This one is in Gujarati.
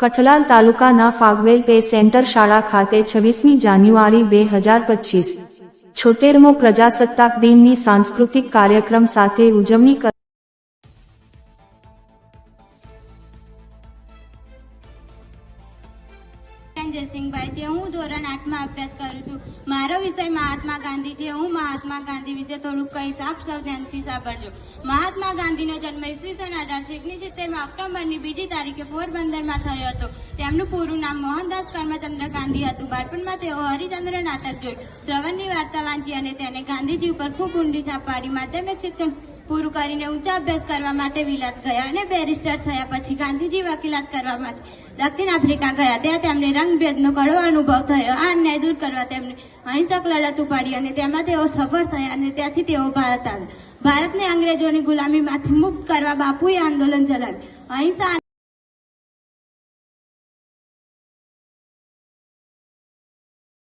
કઠલાલ તાલુકાના ફાગવેલ પે સેન્ટર શાળા ખાતે છવ્વીસમી જાન્યુઆરી બે હજાર પચીસ. છોતેરમો પ્રજાસત્તાક દિનની સાંસ્કૃતિક કાર્યક્રમ સાથે ઉજવણી જયસિંહભાઈ છે હું ધોરણ આઠમાં અભ્યાસ કરું છું. મારો વિષય મહાત્મા ગાંધી છે. હું મહાત્મા ગાંધી વિશે થોડુંક કહીશ. આપ સૌ ધ્યાનથી સાંભળજો. મહાત્મા ગાંધીનો જન્મ ઈસવીસન અઢારસો ઓગણસિત્તેરમાં ઓક્ટોબરની બીજી તારીખે પોરબંદરમાં થયો હતો. તેમનું પૂરું નામ મોહનદાસ કરમચંદ્ર ગાંધી હતું. બાળપણમાં તેઓ હરિચંદ્ર નાટક જોઈ. શ્રવણની વાર્તા વાંચી અને તેને ગાંધીજી ઉપર ખૂબ ઊંડી છાપ પાડી માધ્યમિક શિક્ષણ પૂરું કરીને ઊંચા અભ્યાસ કરવા માટે વિલાસ ગયા અને બેરિસ્ટર થયા. પછી ગાંધીજી વકીલાત કરવા માટે દક્ષિણ આફ્રિકા ગયા. ત્યાં તેમને રંગભેદનો કડવો અનુભવ થયો. આ અન્યાય દૂર કરવા તેમને અહિંસક લડત ઉપાડી અને તેમાં તેઓ સફળ થયા અને ત્યાંથી તેઓ ભારત આવ્યા. ભારતને અંગ્રેજોની ગુલામીમાંથી મુક્ત કરવા બાપુએ આંદોલન ચલાવ્યું. અહિંસા